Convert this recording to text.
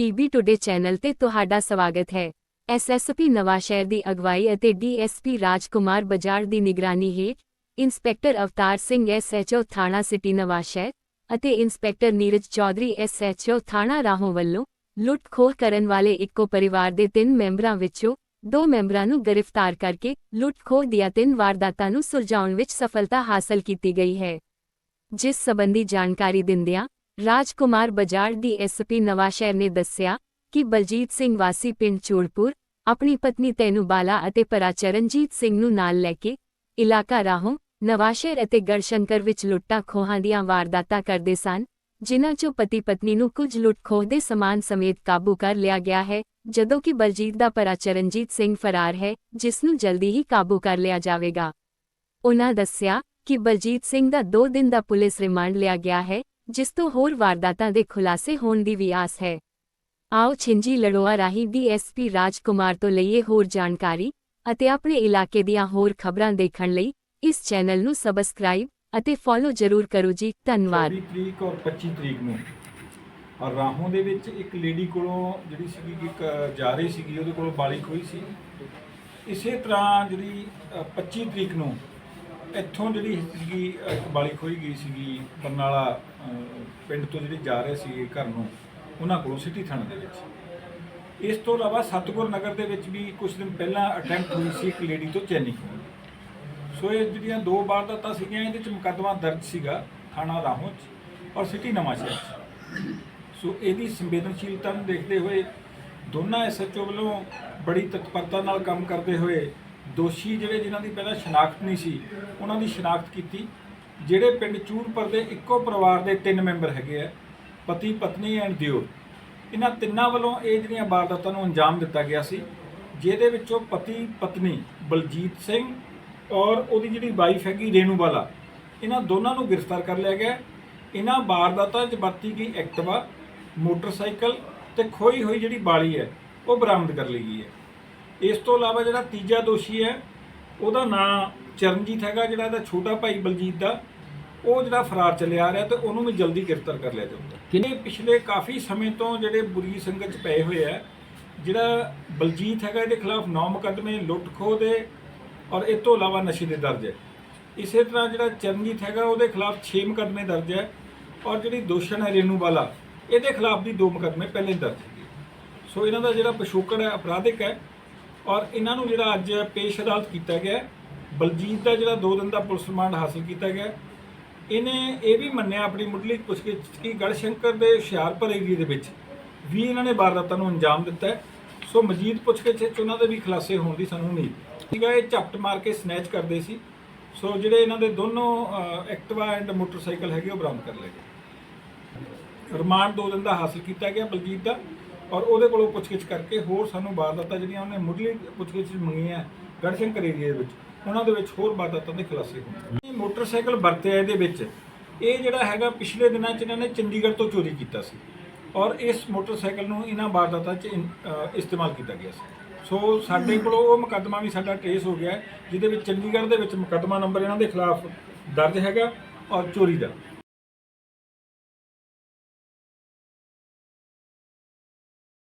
PB today channel ਤੇ ਤੁਹਾਡਾ ਸਵਾਗਤ ਹੈ। ਐਸਐਸਪੀ ਨਵਾਂਸ਼ਹਿਰ ਦੀ ਅਗਵਾਈ ਅਤੇ ਡੀਐਸਪੀ ਰਾਜਕੁਮਾਰ ਬਜਾੜ ਦੀ ਨਿਗਰਾਨੀ ਹੇਠ ਇੰਸਪੈਕਟਰ ਅਵਤਾਰ ਸਿੰਘ ਐਸਐਚਓ ਥਾਣਾ ਸਿਟੀ ਨਵਾਂਸ਼ਹਿਰ ਅਤੇ ਇੰਸਪੈਕਟਰ ਨੀਰਜ ਚੌਧਰੀ ਐਸਐਚਓ ਥਾਣਾ ਰਾਹੋਂ ਵੱਲੋਂ ਲੁੱਟ-ਖੋਹ ਕਰਨ ਵਾਲੇ ਇੱਕੋ ਪਰਿਵਾਰ ਦੇ ਤਿੰਨ ਮੈਂਬਰਾਂ ਵਿੱਚੋਂ ਦੋ ਮੈਂਬਰਾਂ ਨੂੰ ਗ੍ਰਿਫਤਾਰ ਕਰਕੇ ਲੁੱਟ-ਖੋਹ ਦੀਆਂ ਤਿੰਨ ਵਾਰਦਾਤਾਂ ਨੂੰ ਸੁਲਝਾਉਣ ਵਿੱਚ ਸਫਲਤਾ ਹਾਸਲ ਕੀਤੀ ਗਈ ਹੈ। ਜਿਸ ਸੰਬੰਧੀ ਜਾਣਕਾਰੀ ਦਿੰਦਿਆਂ ਰਾਜਕੁਮਾਰ ਬਜਾੜ ਦੀ ਐਸਪੀ ਨਵਾਸ਼ਹਿਰ ਨੇ ਦੱਸਿਆ ਕਿ ਬਲਜੀਤ ਸਿੰਘ ਵਾਸੀ ਪਿੰਡ ਚੂੜਪੁਰ, ਆਪਣੀ ਪਤਨੀ ਤੈਨੂੰ ਬਾਲਾ ਅਤੇ ਭਰਾ ਚਰਨਜੀਤ ਸਿੰਘ ਨੂੰ ਨਾਲ ਲੈ ਕੇ ਇਲਾਕਾ ਰਾਹੋਂ ਨਵਾਸ਼ਹਿਰ ਅਤੇ ਗੜਸ਼ੰਕਰ ਵਿੱਚ ਲੁੱਟਾਂ ਖੋਹਾਂ ਦੀਆਂ ਵਾਰਦਾਤਾਂ ਕਰਦੇ ਸਨ, ਜਿਨ੍ਹਾਂ 'ਚੋਂ ਪਤੀ ਪਤਨੀ ਨੂੰ ਕੁਝ ਲੁੱਟ-ਖੋਹ ਦੇ ਸਮਾਨ ਸਮੇਤ ਕਾਬੂ ਕਰ ਲਿਆ ਗਿਆ ਹੈ, ਜਦੋਂ ਕਿ ਬਲਜੀਤ ਦਾ ਭਰਾ ਚਰਨਜੀਤ ਸਿੰਘ ਫਰਾਰ ਹੈ, ਜਿਸ ਨੂੰ ਜਲਦੀ ਹੀ ਕਾਬੂ ਕਰ ਲਿਆ ਜਾਵੇਗਾ। ਉਨ੍ਹਾਂ ਦੱਸਿਆ ਕਿ ਬਲਜੀਤ ਸਿੰਘ ਦਾ 2 ਦਿਨ ਦਾ ਪੁਲਿਸ ਰਿਮਾਂਡ ਲਿਆ ਗਿਆ ਹੈ ਜਿਸ ਤੋਂ ਹੋਰ ਵਾਰਦਾਤਾਂ ਦੇ ਖੁਲਾਸੇ ਹੋਣ ਦੀ ਵੀ ਆਸ ਹੈ। ਆਓ ਛਿੰਜੀ ਲੜੋਆ ਰਾਹੀਂ ਡੀਐਸਪੀ ਰਾਜਕੁਮਾਰ ਤੋਂ ਲਈਏ ਹੋਰ ਜਾਣਕਾਰੀ ਅਤੇ ਆਪਣੇ ਇਲਾਕੇ ਦੀਆਂ ਹੋਰ ਖਬਰਾਂ ਦੇਖਣ ਲਈ ਇਸ ਚੈਨਲ ਨੂੰ ਸਬਸਕ੍ਰਾਈਬ ਅਤੇ ਫੋਲੋ ਜ਼ਰੂਰ ਕਰੋ ਜੀ। ਧੰਨਵਾਦ। 24 ਤਰੀਕ ਔਰ 25 ਤਰੀਕ ਨੂੰ। ਔਰ ਰਾਹੋਂ ਦੇ ਵਿੱਚ ਇੱਕ ਲੇਡੀ ਕੋਲੋਂ ਜਿਹੜੀ ਸੀਗੀ ਇੱਕ ਜਾ ਰਹੀ ਸੀਗੀ ਉਹਦੇ ਕੋਲੋਂ ਬਾਲਿਕ ਹੋਈ ਸੀ। ਇਸੇ ਤਰ੍ਹਾਂ ਜਿਹੜੀ ਅ, 25 ਤਰੀਕ ਨੂੰ ਇੱਥੋਂ ਜਿਹੜੀ ਸੀਗੀ ਅ, ਇੱਕ ਬਾਲਿਕ ਹੋਈ ਗਈ ਸੀਗੀ ਬਰਨਾਲਾ ਅ, ਪਿੰਡ ਤੋਂ ਜਿਹੜੇ ਜਾ ਰਹੇ ਸੀਗੇ ਘਰ ਨੂੰ ਉਹਨਾਂ ਕੋਲੋਂ ਸਿਟੀ ਥਾਣੇ ਦੇ ਵਿੱਚ ਇਸ ਤੋਂ ਇਲਾਵਾ ਸਤਗੁਰ ਨਗਰ ਦੇ ਵਿੱਚ ਵੀ ਕੁਝ ਦਿਨ ਪਹਿਲਾਂ ਅਟੈਂਪਟ ਹੋਈ ਸੀ ਇੱਕ ਲੇਡੀ ਤੋਂ ਚੈਨੀ ਖੋਹਣ ਦੀ। ਸੋ ਇਹ ਜਿਹੜੀਆਂ ਦੋ ਵਾਰਦਾਤਾਂ ਸੀਗੀਆਂ ਇਹਦੇ ਚ ਮੁਕੱਦਮਾ ਦਰਜ ਸੀਗਾ ਥਾਣਾ ਰਾਹੋਂ ਚ ਔਰ ਸਿਟੀ ਨਵਾਂਸ਼ਹਿਰ ਚ ਸੋ ਇਹਦੀ ਸੰਵੇਦਨਸ਼ੀਲਤਾ ਨੂੰ ਦੇਖਦੇ ਹੋਏ ਦੋਨਾਂ ਐਸਐਚਓ ਵੱਲੋਂ ਬੜੀ ਤਤਪਰਤਾ ਨਾਲ ਕੰਮ ਕਰਦੇ ਹੋਏ ਦੋਸ਼ੀ ਜਿਹੜੇ ਜਿਨ੍ਹਾਂ ਦੀ ਪਹਿਲਾਂ ਸ਼ਨਾਖਤ ਨਹੀਂ ਸੀ, ਉਹਨਾਂ ਦੀ ਸ਼ਨਾਖਤ ਕੀਤੀ। ਜਿਹੜੇ ਪਿੰਡ ਚੂਰਪਰ ਦੇ ਇੱਕੋ ਪਰਿਵਾਰ ਦੇ ਤਿੰਨ ਮੈਂਬਰ ਹੈਗੇ ਆ, ਪਤੀ, ਪਤਨੀ ਐਂਡ ਦਿਓਰ। ਇਹਨਾਂ ਤਿੰਨਾਂ ਵੱਲੋਂ ਇਹ ਜਿਹੜੀਆਂ ਵਾਰਦਾਤਾਂ ਨੂੰ ਅੰਜਾਮ ਦਿੱਤਾ ਗਿਆ ਸੀ, ਜਿਹਦੇ ਵਿੱਚੋਂ ਪਤੀ, ਪਤਨੀ ਬਲਜੀਤ ਸਿੰਘ ਔਰ ਉਹਦੀ ਜਿਹੜੀ ਵਾਈਫ ਹੈਗੀ ਰੇਨੂ ਬਾਲਾ, ਇਹਨਾਂ ਦੋਨਾਂ ਨੂੰ ਗ੍ਰਿਫਤਾਰ ਕਰ ਲਿਆ ਗਿਆ। ਇਹਨਾਂ ਵਾਰਦਾਤਾਂ 'ਚ ਵਰਤੀ ਗਈ ਐਕਟਿਵਾ, ਮੋਟਰਸਾਈਕਲ ਤੇ ਖੋਈ ਹੋਈ ਜਿਹੜੀ ਬਾਲੀ ਹੈ, ਉਹ ਬਰਾਮਦ ਕਰ ਲਈ ਗਈ ਹੈ। ਇਸ ਤੋਂ ਇਲਾਵਾ ਜਿਹੜਾ ਤੀਜਾ ਦੋਸ਼ੀ ਹੈ ਉਹਦਾ ਨਾਂ ਚਰਨਜੀਤ ਹੈਗਾ ਜਿਹੜਾ ਇਹਦਾ ਛੋਟਾ ਭਾਈ ਬਲਜੀਤ ਦਾ। ਉਹ ਜਿਹੜਾ ਫਰਾਰ ਚੱਲਿਆ ਆ ਰਿਹਾ ਤੇ ਉਹਨੂੰ ਵੀ ਜਲਦੀ ਗ੍ਰਿਫਤਾਰ ਕਰ ਲਿਆ ਜਾਊਗਾ। ਕਿਨੇ ਪਿਛਲੇ ਕਾਫੀ ਸਮੇਂ ਤੋਂ ਜਿਹੜੇ ਬੁਰੀ ਸੰਗਤ 'ਚ ਪਏ ਹੋਏ ਆ ਜਿਹੜਾ ਬਲਜੀਤ ਹੈਗਾ ਇਹਦੇ ਖਿਲਾਫ 9 ਮੁਕੱਦਮੇ ਲੁੱਟ ਖੋਹ ਦੇ ਔਰ ਇਹ ਤੋਂ ਇਲਾਵਾ ਨਸ਼ੇ ਦੇ ਦਰਜ ਹੈ। ਇਸੇ ਤਰ੍ਹਾਂ ਜਿਹੜਾ ਚਰਨਜੀਤ ਹੈਗਾ ਉਹਦੇ ਖਿਲਾਫ 6 ਮੁਕੱਦਮੇ ਦਰਜ ਹੈ ਔਰ ਜਿਹੜੀ ਦੋਸ਼ਣ ਹੈ ਰੇਨੂ ਬਾਲਾ ਇਹਦੇ ਖਿਲਾਫ ਵੀ 2 ਮੁਕੱਦਮੇ ਪਹਿਲੇ ਦਰਜ ਸੋ ਇਹਨਾਂ ਦਾ ਜਿਹੜਾ ਪਿਛੋਕੜ ਹੈ ਅਪਰਾਧਿਕ ਹੈ ਔਰ ਇਹਨਾਂ ਨੂੰ ਜਿਹੜਾ ਅੱਜ ਪੇਸ਼ ਅਦਾਲਤ ਕੀਤਾ ਗਿਆ ਬਲਜੀਤ ਦਾ ਜਿਹੜਾ 2 ਦਿਨ ਦਾ ਪੁਲਿਸ ਰਿਮਾਂਡ ਹਾਸਲ ਕੀਤਾ ਗਿਆ ਇਹਨੇ ਇਹ ਵੀ ਮੰਨਿਆ ਆਪਣੀ ਮੁੱਢਲੀ ਪੁੱਛਗਿੱਛ 'ਚ ਕਿ ਗੜਸ਼ੰਕਰ ਦੇ ਹੁਸ਼ਿਆਰਪੁਰ ਏਰੀਏ ਦੇ ਵਿੱਚ ਵੀ ਇਹਨਾਂ ਨੇ ਵਾਰਦਾਤਾਂ ਨੂੰ ਅੰਜਾਮ ਦਿੱਤਾ ਸੋ ਮਜੀਦ ਪੁੱਛਗਿੱਛ 'ਚ ਉਹਨਾਂ ਦੇ ਵੀ ਖੁਲਾਸੇ ਹੋਣ ਦੀ ਸਾਨੂੰ ਉਮੀਦ ਠੀਕ ਹੈ। ਇਹ ਝਪਟ ਮਾਰ ਕੇ ਸਨੈਚ ਕਰਦੇ ਸੀ। ਸੋ ਜਿਹੜੇ ਇਹਨਾਂ ਦੇ ਦੋਨੋਂ ਅ, ਐਕਟਿਵਾ ਐਂਡ ਮੋਟਰਸਾਈਕਲ ਹੈਗੇ ਉਹ ਬਰਾਮਦ ਕਰ ਲਏ ਗਏ। ਰਿਮਾਂਡ ਦੋ ਦਿਨ ਦਾ ਹਾਸਲ ਕੀਤਾ ਗਿਆ ਬਲਜੀਤ ਦਾ। ਔਰ ਉਹਦੇ ਕੋਲੋਂ ਪੁੱਛਗਿੱਛ ਕਰਕੇ ਹੋਰ ਸਾਨੂੰ ਵਾਰਦਾਤਾਂ ਜਿਹੜੀਆਂ ਉਹਨੇ ਮੁੱਢਲੀ ਪੁੱਛਗਿੱਛ 'ਚ ਮੰਗੀਆਂ ਗੜਸ਼ੰਕਰ ਏਰੀਆ ਦੇ ਵਿੱਚ, ਉਹਨਾਂ ਦੇ ਵਿੱਚ ਹੋਰ ਵਾਰਦਾਤਾਂ ਦੇ ਖੁਲਾਸੇ ਹੋਏ ਇਹ ਮੋਟਰਸਾਈਕਲ ਵਰਤਿਆ ਇਹਦੇ ਵਿੱਚ। ਇਹ ਜਿਹੜਾ ਹੈਗਾ, ਪਿਛਲੇ ਦਿਨਾਂ 'ਚ ਇਹਨਾਂ ਨੇ ਚੰਡੀਗੜ੍ਹ ਤੋਂ ਚੋਰੀ ਕੀਤਾ ਸੀ। ਔਰ ਇਸ ਮੋਟਰਸਾਈਕਲ ਨੂੰ ਇਹਨਾਂ ਵਾਰਦਾਤਾਂ 'ਚ ਇਸਤੇਮਾਲ ਕੀਤਾ ਗਿਆ ਸੀ। ਸੋ ਸਾਡੇ ਕੋਲ ਉਹ ਮੁਕੱਦਮਾ ਵੀ ਸਾਡਾ ਟ੍ਰੇਸ ਹੋ ਗਿਆ ਜਿਹਦੇ ਵਿੱਚ ਚੰਡੀਗੜ੍ਹ ਦੇ ਵਿੱਚ ਮੁਕੱਦਮਾ ਨੰਬਰ ਇਹਨਾਂ ਦੇ ਖਿਲਾਫ ਦਰਜ ਹੈਗਾ ਔਰ ਚੋਰੀ ਦਾ।